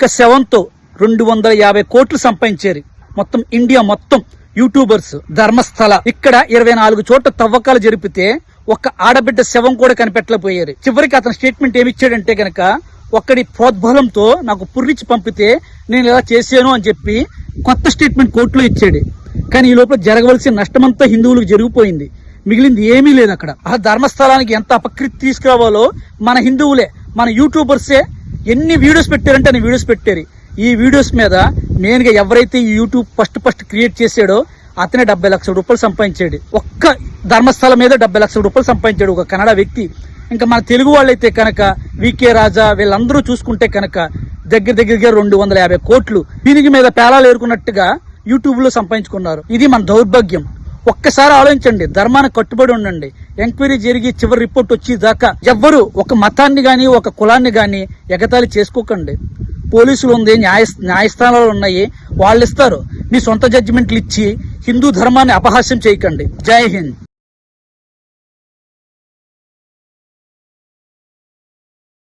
ఒక్క శవంతో రెండు వందల యాభై కోట్లు సంపాదించారు. మొత్తం ఇండియా మొత్తం యూట్యూబర్స్ ధర్మస్థల. ఇక్కడ ఇరవై నాలుగు చోట్ల తవ్వకాలు జరిపితే ఒక ఆడబిడ్డ శవం కూడా కనిపెట్టలేకపోయారు. చివరికి అతని స్టేట్మెంట్ ఏమిచ్చాడంటే గనక ఒక్కడి ప్రోద్బలంతో నాకు పుర్రిచ్చి పంపితే నేను ఇలా చేశాను అని చెప్పి కొత్త స్టేట్మెంట్ కోర్టులో ఇచ్చాడు. కానీ ఈ లోపల జరగవలసిన నష్టమంతా హిందువులకు జరిగిపోయింది. మిగిలింది ఏమీ లేదు అక్కడ. ఆ ధర్మస్థలానికి ఎంత అపకృతి తీసుకురావాలో మన హిందువులే మన యూట్యూబర్సే ఎన్ని వీడియోస్ పెట్టారంటే అన్ని వీడియోస్ పెట్టారు. ఈ వీడియోస్ మీద మెయిన్గా ఎవరైతే ఈ యూట్యూబ్ ఫస్ట్ ఫస్ట్ క్రియేట్ చేశాడో అతనే డెబ్బై లక్షల రూపాయలు సంపాదించాడు. ఒక్క ధర్మస్థలం మీద డెబ్బై లక్షల రూపాయలు సంపాదించాడు ఒక కన్నడ వ్యక్తి. ఇంకా మన తెలుగు వాళ్ళైతే కనుక వికే రాజా వీళ్ళందరూ చూసుకుంటే కనుక దగ్గర దగ్గరగా రెండు వందల యాభై కోట్లు. దీనికి మీద పేలాలు ఏరుకున్నట్టుగా యూట్యూబ్లో సంపాదించుకున్నారు. ఇది మన దౌర్భాగ్యం. ఒక్కసారి ఆలోచించండి ధర్మానికి కట్టుబడి ఉండండి. ఎంక్వైరీ జరిగి చివరి రిపోర్ట్ వచ్చి దాకా ఎవ్వరు ఒక మతాన్ని కానీ ఒక కులాన్ని కానీ ఎగతాళి చేసుకోకండి. పోలీసులు ఉంది న్యాయ న్యాయస్థానాలు ఉన్నాయి వాళ్ళు ఇస్తారు మీ సొంత జడ్జిమెంట్లు ఇచ్చి హిందూ ధర్మాన్ని అపహాస్యం చేయకండి. జై హింద్.